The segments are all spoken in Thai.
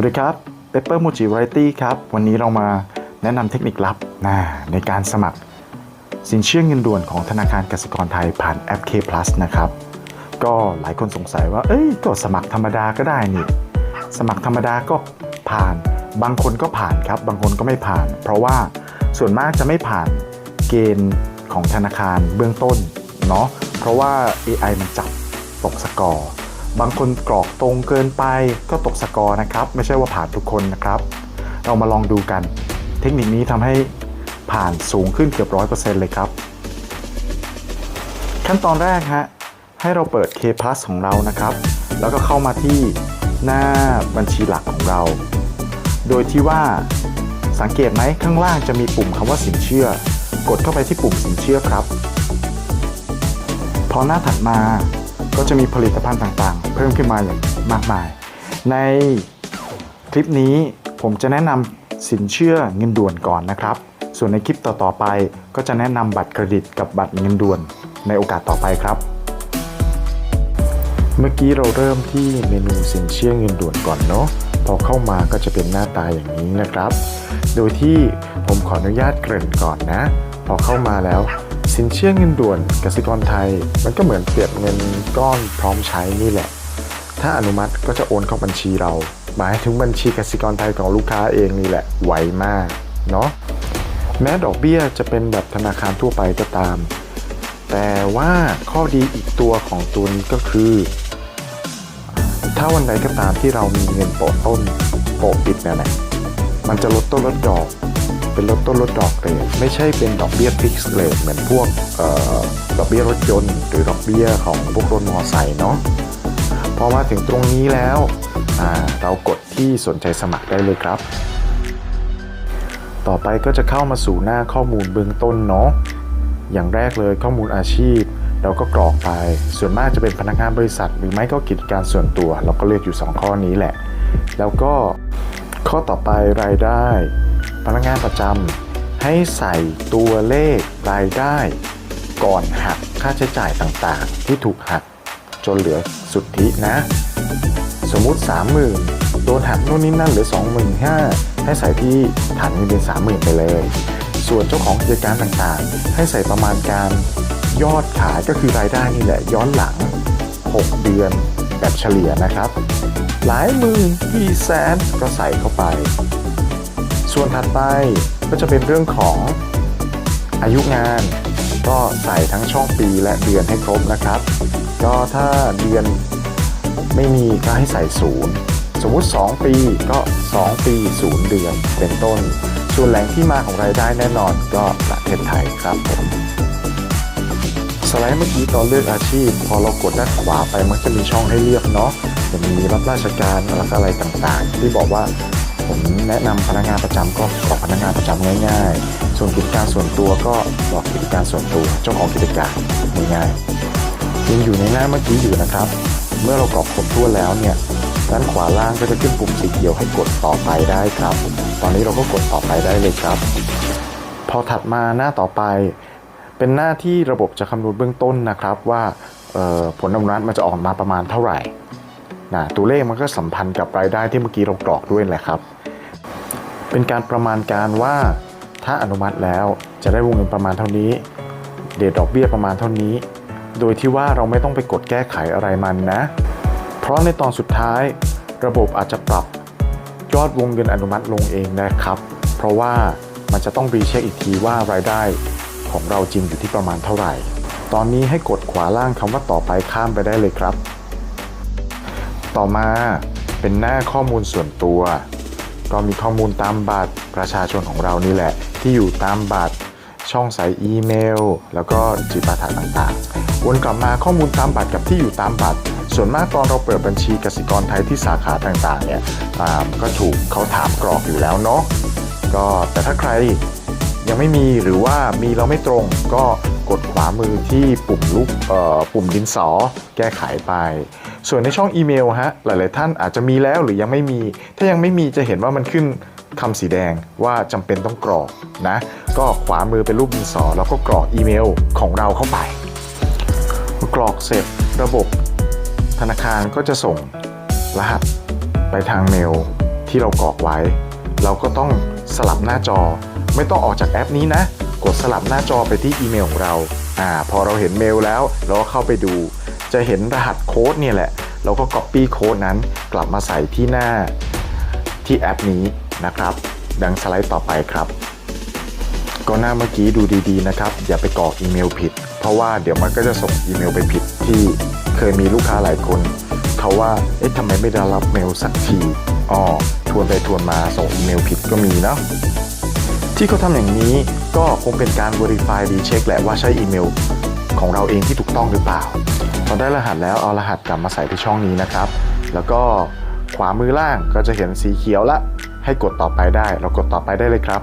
วัสดีครับ Pepper Mochi Variety ครับ วันนี้เรามาแนะนำเทคนิคลับนะในการสมัคร สินเชื่อเงินด่วนของธนาคารกสิกรไทยผ่านแอป K Plus นะครับ ก็หลายคนสงสัยว่า เอ้ยก็สมัครธรรมดาก็ได้นี่ สมัครธรรมดาก็ผ่าน บางคนก็ผ่านครับ บางคนก็ไม่ผ่าน เพราะว่าส่วนมากจะไม่ผ่านเกณฑ์ของธนาคารเบื้องต้นเนาะ เพราะว่า AI มันจับตกสกอร์ บางคนกรอกตรงเกินไปก็ตกสกอร์นะครับ ไม่ใช่ว่าผ่านทุกคนนะครับ เรามาลองดูกัน เทคนิคนี้ทำให้ผ่านสูงขึ้นเกือบร้อยเปอร์เซ็นต์เลยครับ ขั้นตอนแรกฮะให้เราเปิด K Plus ของเรานะครับ แล้วก็เข้ามาที่หน้าบัญชีหลักของเรา โดยที่ว่าสังเกตไหมข้างล่างจะมีปุ่มคำว่าสินเชื่อ กดเข้าไปที่ปุ่มสินเชื่อครับ พอหน้าถัดมา ก็จะมีผลิตภัณฑ์ต่างๆ เพิ่มขึ้นมาอย่างมากมาย ในคลิปนี้ผมจะแนะนำสินเชื่อเงินด่วนก่อนนะครับ ส่วนในคลิปต่อๆไปก็จะแนะนำบัตรเครดิตกับบัตรเงินด่วนในโอกาสต่อไปครับ เมื่อกี้เราเริ่มที่เมนูสินเชื่อเงินด่วนก่อนเนาะพอเข้ามาก็จะเป็นหน้าตาอย่างนี้นะครับ โดยที่ผมขออนุญาตเกริ่นก่อนนะ พอเข้ามาแล้ว สินเชื่อเงินด่วนกสิกรไทย มันก็เหมือนเปรียบเงินก้อนพร้อมใช้นี่แหละ ถ้าอนุมัติก็จะโอนเข้าบัญชีเราหมายถึงบัญชีกสิกรไทยของลูกค้าเองนี่แหละไวมากเนาะแม้ดอกเบี้ยจะเป็นแบบธนาคารทั่วไปก็ตาม แต่ว่าข้อดีอีกตัวของตัวนี้ก็คือ ถ้าวันใดก็ตามที่เรามีเงินโปะต้นโปะปิดเนี่ยนะมันจะลดต้นลดดอก เป็นลดต้นลดดอกเลยไม่ใช่เป็นดอกเบี้ยฟิกซ์เลยเหมือนพวกออดอกเบี้ยรถยนต์ หรือดอกเบี้ยของพวกรถมอไซค์เนาะพอมาถึงตรงนี้แล้วเรากดที่สนใจสมัครได้เลยครับ ต่อไปก็จะเข้ามาสู่หน้าข้อมูลเบื้องต้นเนาะอย่างแรกเลยข้อมูลอาชีพ เราก็กรอกไป ส่วนมากจะเป็นพนักงานบริษัท หรือไม่ก็กิจการส่วนตัว เราก็เลือกอยู่ 2 ข้อนี้แหละ แล้วก็ข้อต่อไปรายได้ พนักงานประจำให้ใส่ตัวเลขรายได้ ก่อนหักค่าใช้จ่ายต่างๆ ที่ถูกหักจนเหลือสุทธินะ สมมุติ 30,000 โดนหักนู่นนี่นั่นเหลือ 25,000 ให้ใส่ที่ฐานเงินเดือน30,000 ไปเลย ส่วนเจ้าของกิจการต่างๆ ให้ใส่ประมาณการยอดขายก็คือรายได้นี่แหละย้อนหลัง 6 เดือนแบบเฉลี่ยนะครับ หลายหมื่นกี่แสนก็ใส่เข้าไป ส่วนถัดไปก็จะเป็นเรื่องของอายุงาน ก็ใส่ทั้งช่องปีและเดือนให้ครบนะครับ ก็ถ้าเดือนไม่มีก็ให้ใส่ศูนย์สมมุติ 2 ปีก็ 2 ปี 0 เดือนเป็นต้น ส่วนแหล่งที่มาของรายได้แน่นอนก็ประเทศไทยครับผมสไลด์เมื่อกี้ตอนเลือกอาชีพ พอเรากดด้านขวาไปมันจะมีช่องให้เลือกเนาะจะมีรับราชการอะไรต่างๆ ที่บอกว่า ผมแนะนำพนักงานประจำก็กรอกพนักงานประจำง่ายๆ ส่วนกิจการส่วนตัวก็บอกกิจการส่วนตัวเจ้าของกิจการง่ายๆยังอยู่ในหน้าเมื่อกี้อยู่นะครับ เมื่อเรากรอกครบถ้วนแล้วเนี่ยด้านขวาล่างก็จะขึ้นปุ่มสีเขียวให้กดต่อไปได้ครับ ตอนนี้เราก็กดต่อไปได้เลยครับ พอถัดมาหน้าต่อไป เป็นหน้าที่ระบบจะคำนวณเบื้องต้นนะครับว่าผลอนุมัติมันจะออกมาประมาณเท่าไหร่นะตัวเลขมันก็สัมพันธ์กับรายได้ที่เมื่อกี้เรากรอกด้วยแหละครับ เป็นการประมาณการว่าถ้าอนุมัติแล้วจะได้วงเงินประมาณเท่านี้ เดทดอกเบี้ยประมาณเท่านี้ โดยที่ว่าเราไม่ต้องไปกดแก้ไขอะไรมันนะ เพราะในตอนสุดท้าย ระบบอาจจะปรับยอดวงเงินอนุมัติลงเองนะครับ เพราะว่ามันจะต้องรีเช็คอีกทีว่ารายได้ของเราจริงอยู่ที่ประมาณเท่าไหร่ ตอนนี้ให้กดขวาล่างคำว่าต่อไปข้ามไปได้เลยครับ ต่อมาเป็นหน้าข้อมูลส่วนตัว ก็มีข้อมูลตามบัตรประชาชนของเรานี่แหละ ที่อยู่ตามบัตรช่องสายอีเมล แล้วก็จิปาถะต่างๆ วนกลับมาข้อมูลตามบัตรกับที่อยู่ตามบัตร ส่วนมากตอนเราเปิดบัญชีกสิกรไทยที่สาขาต่างๆเนี่ยก็ถูกเขาถามกรอกอยู่แล้วเนาะก็แต่ถ้าใครยังไม่มีหรือว่ามีเราไม่ตรงก็ กดขวามือที่ปุ่มลูกปุ่มดินสอแก้ไขไป ส่วนในช่องอีเมลฮะหลาย ๆ ท่านอาจจะมีแล้วหรือยังไม่มี ถ้ายังไม่มีจะเห็นว่ามันขึ้นคำสีแดงว่าจำเป็นต้องกรอกนะ ก็ขวามือเป็นรูปดินสอแล้วก็กรอกอีเมลของเราเข้าไป กรอกเสร็จระบบธนาคารก็จะส่งรหัสไปทางเมลที่เรากรอกไว้ เราก็ต้องสลับหน้าจอไม่ต้องออกจากแอปนี้นะ กดสลับหน้าจอไปที่อีเมลของเราอ่าพอเราเห็นเมลแล้วเราก็เข้าไปดู จะเห็นรหัสโค้ดเนี่ยแหละ เราก็ Copy โค้ดนั้นกลับมาใส่ที่หน้าที่แอปนี้นะครับ ดังสไลด์ต่อไปครับ ก็หน้าเมื่อกี้ดูดีๆนะครับ อย่าไปกรอกอีเมลผิด เพราะว่าเดี๋ยวมันก็จะส่งอีเมลไปผิดที่เคยมีลูกค้าหลายคนเขาว่าเอ๊ะทำไมไม่ได้รับเมลสักทีอ๋อทวนไปทวนมาส่งอีเมลผิดก็มีเนาะ ที่เขาทำอย่างนี้ก็คงเป็นการ Verify รีเช็คแหละว่าใช่อีเมล ของเราเองที่ถูกต้องหรือเปล่าพอได้รหัสแล้วเอารหัสกลับมาใส่ที่ช่องนี้นะครับ แล้วก็ขวามือล่างก็จะเห็นสีเขียวละ ให้กดต่อไปได้ เรากดต่อไปได้เลยครับ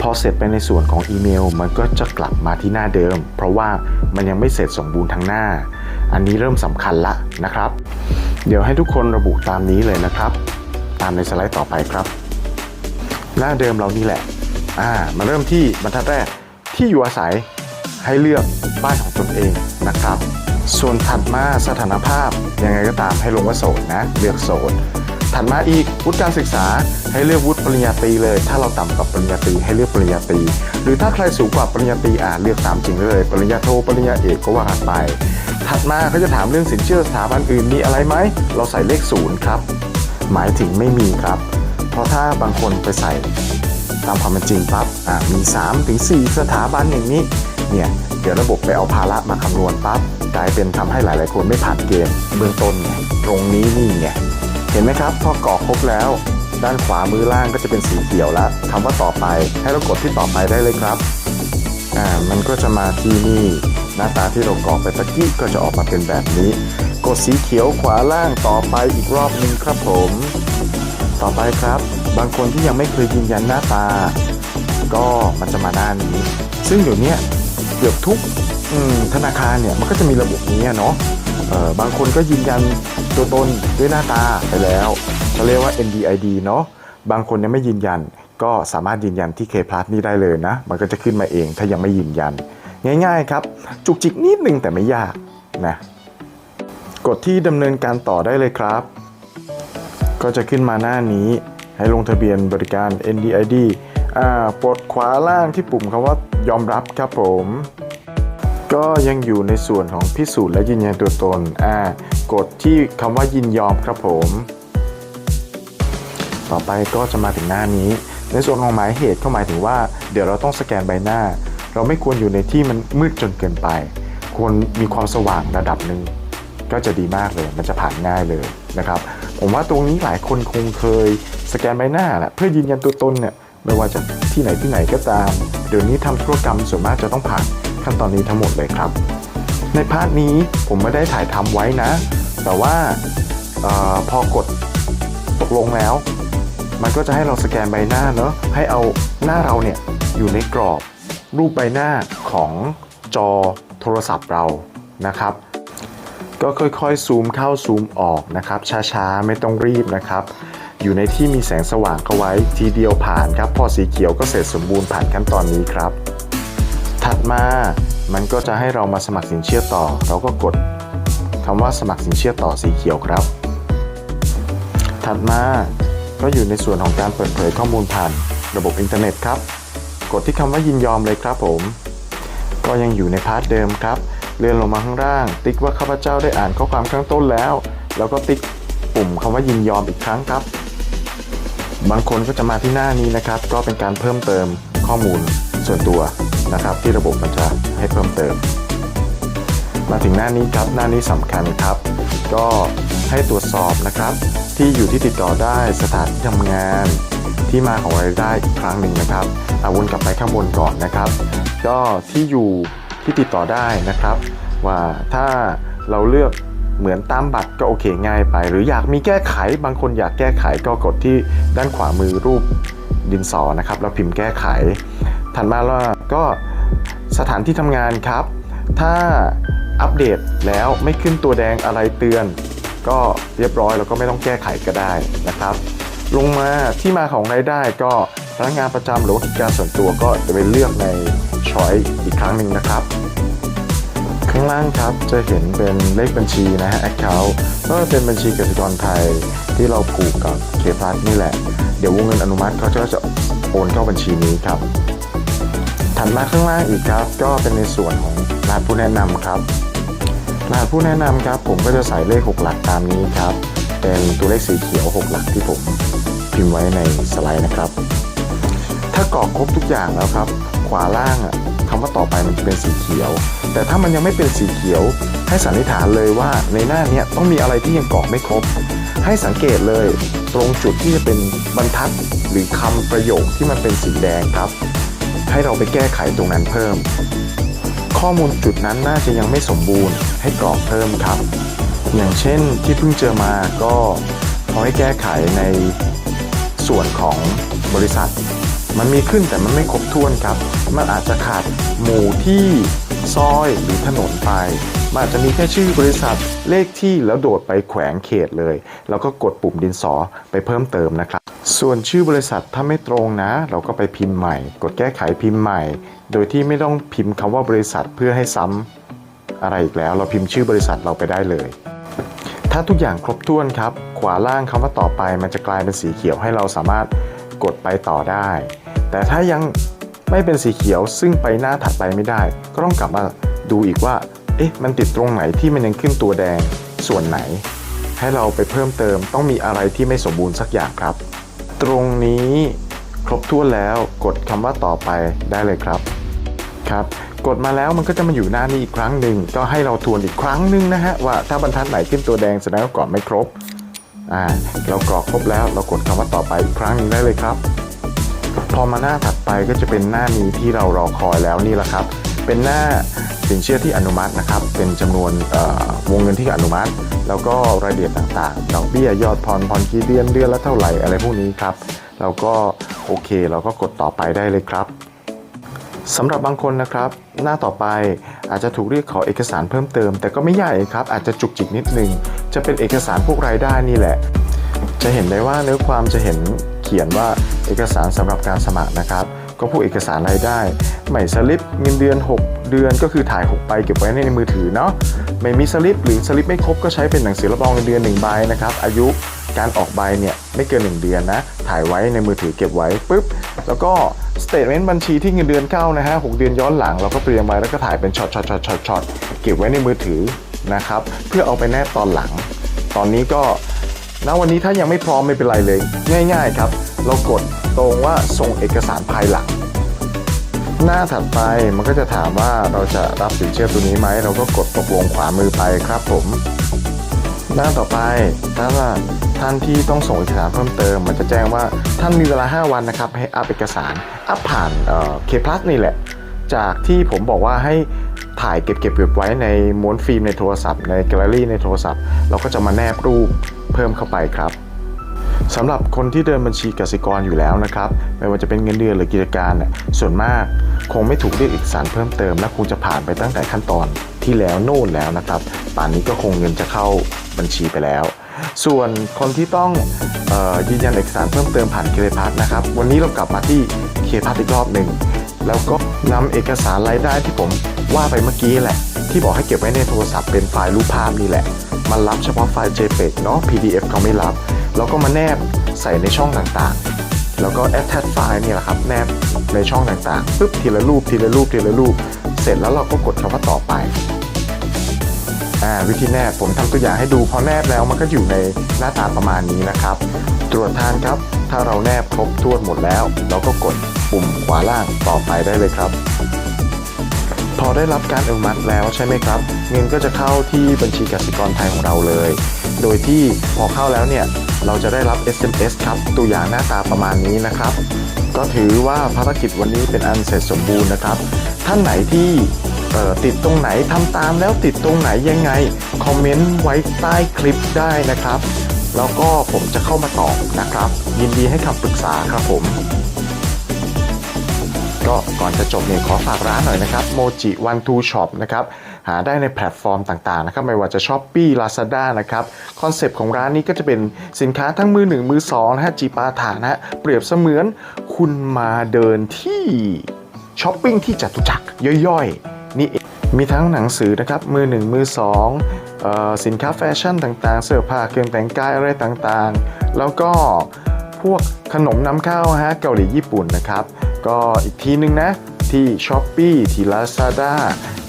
พอเสร็จไปในส่วนของอีเมล มันก็จะกลับมาที่หน้าเดิม เพราะว่ามันยังไม่เสร็จสมบูรณ์ทั้งหน้า อันนี้เริ่มสำคัญละนะครับ เดี๋ยวให้ทุกคนระบุตามนี้เลยนะครับ ตามในสไลด์ต่อไปครับ หน้าเดิมเรานี่แหละ อ่ามาเริ่มที่บรรทัดแรกที่อยู่อาศัยให้เลือกบ้านของตนเองนะครับ ส่วนถัดมาสถานภาพยังไงก็ตามให้ลงว่าโสดนะเลือกโสดถัดมาอีกวุฒิการศึกษาให้เลือกวุฒิปริญญาตรีเลย ถ้าเราต่ำกว่าปริญญาตรีให้เลือกปริญญาตรีหรือถ้าใครสูงกว่าปริญญาตรีอ่าเลือกตามจริงเลย ปริญญาโทปริญญาเอกก็ว่ากันไป ถัดมาเขาจะถามเรื่องสินเชื่อสถาบันอื่นมีอะไรไหมเราใส่เลขศูนย์ครับหมายถึงไม่มีครับ เพราะถ้าบางคนไปใส่ ตามความเป็นจริงปั๊บอ่ามี3ถึง4สถาบันอย่างนี้เนี่ยเดี๋ยวระบบไปเอาภาระมาคำนวณปั๊บกลายเป็นทำให้หลาย ๆ คนไม่ผ่านเกณฑ์เบื้องต้นไงตรงนี้นี่ไงเห็นไหมครับพอกรอกครบแล้ว ด้านขวามือล่างก็จะเป็นสีเขียวแล้วคำว่าต่อไปให้เรากดที่ต่อไปได้เลยครับอ่ามันก็จะมาที่นี่หน้าตาที่เรากรอกไปตะกี้ก็จะออกมาเป็นแบบนี้ กดสีเขียวขวาล่างต่อไปอีกรอบหนึงครับผม ต่อไปครับ บางคนที่ยังไม่เคยยืนยันหน้าตา ก็มันจะมาหน้านี้ ซึ่งเดี๋ยวเนี้ยเกือบทุกธนาคารเนี่ยมันก็จะมีระบบนี้เนาะบางคนก็ยืนยันตัวตนด้วยหน้าตาไปแล้วเขาเรียกว่า NDID เนาะบางคนยังไม่ยืนยัน ก็สามารถยืนยันที่ K Plus นี่ได้เลยนะ มันก็จะขึ้นมาเองถ้ายังไม่ยืนยัน ง่ายๆครับ จุกจิกนิดนึงแต่ไม่ยากนะกดที่ดำเนินการต่อได้เลยครับ ก็จะขึ้นมาหน้านี้ ให้ลงทะเบียนบริการ NDID อ่าปดขวาล่างที่ปุ่มคำว่ายอมรับครับผม ก็ยังอยู่ในส่วนของพิสูจน์และยืนยันตัวตนอ่ากดที่คำว่ายินยอมครับผม ต่อไปก็จะมาถึงหน้านี้ ในส่วนของหมายเหตุก็หมายถึงว่า เดี๋ยวเราต้องสแกนใบหน้า เราไม่ควรอยู่ในที่มันมืดจนเกินไป ควรมีความสว่างระดับหนึ่งก็จะดีมากเลย มันจะผ่านง่ายเลยนะครับ ผมว่าตรงนี้หลายคนคงเคย สแกนใบหน้าแหละเพื่อยืนยันตัวตนเนี่ยไม่ว่าจะที่ไหนที่ไหนก็ตาม เดี๋ยวนี้ทำธุรกรรมส่วนมากจะต้องผ่านขั้นตอนนี้ทั้งหมดเลยครับ ในพาร์ทนี้ผมไม่ได้ถ่ายทำไว้นะ แต่ว่าออพอกดตกลงแล้ว มันก็จะให้เราสแกนใบหน้าเนอะให้เอาหน้าเราเนี่ยอยู่ในกรอบ รูปใบหน้าของจอโทรศัพท์เรานะครับ ก็ค่อยๆซูมเข้าซูมออกนะครับ ช้าๆ ไม่ต้องรีบนะครับ อยู่ในที่มีแสงสว่างเข้าไว้ ทีเดียวผ่านครับ พอสีเขียวก็เสร็จสมบูรณ์ผ่านขั้นตอนนี้ครับ ถัดมามันก็จะให้เรามาสมัครสินเชื่อต่อ เราก็กดคำว่าสมัครสินเชื่อต่อสีเขียวครับ ถัดมาก็อยู่ในส่วนของการเปิดเผยข้อมูลผ่านระบบอินเทอร์เน็ตครับ กดที่คำว่ายินยอมเลยครับผม ก็ยังอยู่ในพาร์ทเดิมครับ เลื่อนลงมาข้างล่าง ติ๊กว่าข้าพเจ้าได้อ่านข้อความข้างต้นแล้ว แล้วก็ติ๊กปุ่มคำว่ายินยอมอีกครั้งครับ บางคนก็จะมาที่หน้านี้นะครับ ก็เป็นการเพิ่มเติมข้อมูลส่วนตัวนะครับ ที่ระบบมันจะให้เพิ่มเติม มาถึงหน้านี้ครับหน้านี้สำคัญครับ ก็ให้ตรวจสอบนะครับ ที่อยู่ที่ติดต่อได้สถานที่ทำงาน ที่มาของรายได้อีกครั้งหนึ่งนะครับอาวนกลับไปข้างบนก่อนนะครับ ก็ที่อยู่ที่ติดต่อได้นะครับ ว่าถ้าเราเลือก เหมือนตามบัตรก็โอเคง่ายไป หรืออยากมีแก้ไขบางคนอยากแก้ไขก็กดที่ด้านขวามือรูปดินสอนะครับแล้วพิมพ์แก้ไข ถัดมาแล้วก็สถานที่ทำงานครับ ถ้าอัปเดตแล้วไม่ขึ้นตัวแดงอะไรเตือน ก็เรียบร้อยแล้วก็ไม่ต้องแก้ไขก็ได้นะครับ ลงมาที่มาของรายได้ก็พนักงานประจำหรือว่ากิจการส่วนตัวก็จะไปเลือกในช้อยอีกครั้งหนึ่งนะครับางล่างครับจะเห็นเป็นเลขบัญชีนะฮะ account ก็เป็นบัญชีกสิกรไทยที่เราผูกกับเคพัทนี่แหละ เดี๋ยววงเงินอนุมัติเขาก็จะโอนเข้าบัญชีนี้ครับ ถัดมาข้างล่างอีกครับ ก็เป็นในส่วนของรหัสผู้แนะนำครับรหัสผู้แนะนำครับผมก็จะใส่เลข 6 หลักตามนี้ครับ เป็นตัวเลขสีเขียว 6 หลักที่ผมพิมพ์ไว้ในสไลด์นะครับ ถ้ากรอกครบทุกอย่างแล้วครับ ขวาล่างอะ คำว่าต่อไปมันจะเป็นสีเขียว แต่ถ้ามันยังไม่เป็นสีเขียว ให้สันนิษฐานเลยว่าในหน้าเนี้ยต้องมีอะไรที่ยังกรอกไม่ครบ ให้สังเกตเลยตรงจุดที่จะเป็นบรรทัดหรือคำประโยคที่มันเป็นสีแดงครับ ให้เราไปแก้ไขตรงนั้นเพิ่ม ข้อมูลจุดนั้นน่าจะยังไม่สมบูรณ์ ให้กรอกเพิ่มครับ อย่างเช่นที่เพิ่งเจอมาก็ขอให้แก้ไขในส่วนของบริษัท มันมีขึ้นแต่มันไม่ครบถ้วนครับ มันอาจจะขาดหมู่ที่ซอยหรือถนนไป มันอาจจะมีแค่ชื่อบริษัทเลขที่แล้วโดดไปแขวงเขตเลย แล้วก็กดปุ่มดินสอไปเพิ่มเติมนะครับ ส่วนชื่อบริษัทถ้าไม่ตรงนะ เราก็ไปพิมพ์ใหม่ กดแก้ไขพิมพ์ใหม่ โดยที่ไม่ต้องพิมพ์คำว่าบริษัทเพื่อให้ซ้ำอะไรอีกแล้ว เราพิมพ์ชื่อบริษัทเราไปได้เลย ถ้าทุกอย่างครบถ้วนครับ ขวาล่างคำว่าต่อไปมันจะกลายเป็นสีเขียวให้เราสามารถกดไปต่อได้ แต่ถ้ายังไม่เป็นสีเขียวซึ่งไปหน้าถัดไปไม่ได้ ก็ต้องกลับมาดูอีกว่า เอ๊ะ มันติดตรงไหนที่มันยังขึ้นตัวแดงส่วนไหน ให้เราไปเพิ่มเติมต้องมีอะไรที่ไม่สมบูรณ์สักอย่างครับ ตรงนี้ครบถ้วนแล้วกดคำว่าต่อไปได้เลยครับครับ กดมาแล้วมันก็จะมาอยู่หน้านี้อีกครั้งหนึ่งก็ให้เราทวนอีกครั้งหนึ่งนะฮะว่าถ้าบรรทัดไหนขึ้นตัวแดงแสดงว่ากรอกไม่ครบอ่าเรากรอกครบแล้วเรากดคำว่าต่อไปอีกครั้งหนึงได้เลยครับ พอมาหน้าถัดไปก็จะเป็นหน้านี้ที่เรารอคอยแล้วนี่แหละครับ เป็นหน้าสินเชื่อที่อนุมัตินะครับ เป็นจำนวนวงเงินที่อนุมัติ แล้วก็รายละเอียดต่างๆ ดอกเบี้ยยอดผ่อนผ่อนกี่เดือนเดือนละเท่าไหร่อะไรพวกนี้ครับเราก็โอเคเราก็กดต่อไปได้เลยครับสำหรับบางคนนะครับ หน้าต่อไปอาจจะถูกเรียกขอเอกสารเพิ่มเติม แต่ก็ไม่ใหญ่ครับ อาจจะจุกจิกนิดนึง จะเป็นเอกสารพวกรายได้นี่แหละ จะเห็นได้ว่าเนื้อความจะเห็นเขียนว่า เอกสารสำหรับการสมัครนะครับ ก็พวกเอกสารรายได้ใหม่สลิปเงินเดือน 6 เดือนก็คือถ่าย 6 ไปเก็บไว้ในมือถือเนาะไม่มีสลิปหรือสลิปไม่ครบก็ใช้เป็นหนังสือรับรองเงินเดือน1ใบนะครับอายุการออกใบเนี่ยไม่เกิน 1 เดือนนะ ถ่ายไว้ในมือถือเก็บไว้ปุ๊บ แล้วก็สเตทเมนต์บัญชีที่เงินเดือนเข้านะฮะ6เดือนย้อนหลังเราก็เตรียมไว้แล้วก็ถ่ายเป็นช็อตช็อตช็อตช็อตช็อตเก็บไว้ในมือถือนะครับ เพื่อเอาไปแนบตอนหลัง ตอนนี้ก็ ณวันนี้ถ้ายังไม่พร้อมไม่เป็นไรเลย ง่าย ๆครับ เรากดตรงว่าส่งเอกสารภายหลัง หน้าถัดไปมันก็จะถามว่าเราจะรับสินเชื่อตัวนี้ไหม เราก็กดตกลงขวามือไปครับผม หน้าต่อไปถ้าท่านที่ต้องส่งเอกสารเพิ่มเติม มันจะแจ้งว่าท่านมีเวลา 5 วันนะครับ ให้อัพเอกสารอัพผ่านเคพลัสนี่แหละ จากที่ผมบอกว่าให้ ถ่ายเก็บเก็บเก็บไว้ในม้วนฟิล์มในโทรศัพท์ในแกลเลอรี่ในโทรศัพท์ เราก็จะมาแนบรูปเพิ่มเข้าไปครับสำหรับคนที่เดินบัญชีกสิกรอยู่แล้วนะครับ ไม่ว่าจะเป็นเงินเดือนหรือกิจการเนี่ยส่วนมากคงไม่ถูกเรียกเอกสารเพิ่มเติมและคงจะผ่านไปตั้งแต่ขั้นตอนที่แล้วโน่นแล้วนะครับ ป่านนี้ก็คงเงินจะเข้าบัญชีไปแล้ว ส่วนคนที่ต้องออยืนยันเอกสารเพิ่มเติมผ่านเคพัทนะครับ วันนี้เรากลับมาที่เคพัทอีกรอบหนึ่งแล้วก็ นำเอกสารรายได้ที่ผมว่าไปเมื่อกี้แหละ ที่บอกให้เก็บไว้ในโทรศัพท์เป็นไฟล์รูปภาพนี่แหละ มันรับเฉพาะไฟล์ JPEG เนาะ PDF เขาไม่รับ แล้วก็มาแนบใส่ในช่องต่างๆ แล้วก็ attach ไฟล์นี่แหละครับ แนบในช่องต่างๆปึ๊บทีละรูปทีละรูปทีละรูป เสร็จแล้วเราก็กดคำว่าต่อไป อ่าวิธีแนบผมทำตัวอย่างให้ดูพอแนบแล้วมันก็อยู่ในหน้าตาประมาณนี้นะครับ ตรวจทานครับ ถ้าเราแนบครบถ้วนหมดแล้ว เราก็กดปุ่มขวาล่างต่อไปได้เลยครับ พอได้รับการอนุมัติแล้วใช่ไหมครับ เงินก็จะเข้าที่บัญชีกสิกรไทยของเราเลย โดยที่พอเข้าแล้วเนี่ยเราจะได้รับ SMS ครับตัวอย่างหน้าตาประมาณนี้นะครับ ก็ถือว่าภารกิจวันนี้เป็นอันเสร็จสมบูรณ์นะครับ ท่านไหนที่ ติดตรงไหนทำตามแล้วติดตรงไหนยังไง คอมเมนต์ไว้ใต้คลิปได้นะครับ แล้วก็ผมจะเข้ามาตอบนะครับ ยินดีให้คำปรึกษาครับผม ก็ก่อนจะจบเนี่ยขอฝากร้านหน่อยนะครับ Moji One Two Shop นะครับหาได้ในแพลตฟอร์มต่างๆนะครับไม่ว่าจะ Shopee Lazada นะครับคอนเซปต์ของร้านนี้ก็จะเป็นสินค้าทั้งมือหนึ่งมือสองนะฮะจีปาถานะฮะเปรียบเสมือนคุณมาเดินที่ช้อปปิ้งที่จตุจักรย่อยๆ นี่มีทั้งหนังสือนะครับมือหนึ่งมือสองสินค้าแฟชั่นต่างๆ เสื้อผ้าเครื่องแต่งกายอะไรต่างๆ แล้วก็พวกขนมนำเข้าฮะเกาหลีญี่ปุ่นนะครับ ก็อีกทีนึงนะที่ s h อ p e e ที่ Lazada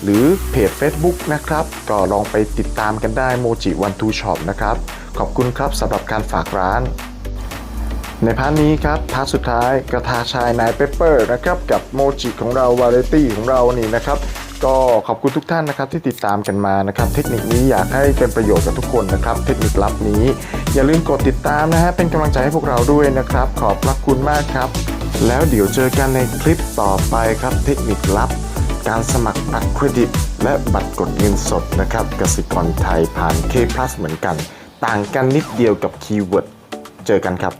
หรือเพจ Facebook นะครับ ก็ลองไปติดตามกันได้โมจิวันทูช็อปนะครับ ขอบคุณครับสำหรับการฝากร้าน ในพาร์ทนี้ครับพาร์ทสุดท้ายกระทาชายนายเปเปอร์นะครับ กับโมจิของเราวาไรตี้ของเรานี่นะครับ ก็ขอบคุณทุกท่านนะครับที่ติดตามกันมานะครับ เทคนิคนี้อยากให้เป็นประโยชน์กับทุกคนนะครับ เทคนิคลับนี้ อย่าลืมกดติดตามนะฮะเป็นกำลังใจให้พวกเราด้วยนะครับ ขอบพระคุณมากครับ แล้วเดี๋ยวเจอกันในคลิปต่อไปครับ เทคนิคลับ การสมัครบัตรเครดิต และบัตรกดเงินสดนะครับกสิกรไทยผ่าน K เหมือนกัน ต่างกันนิดเดียวกับคีย์เวิร์ดเจอกันครับ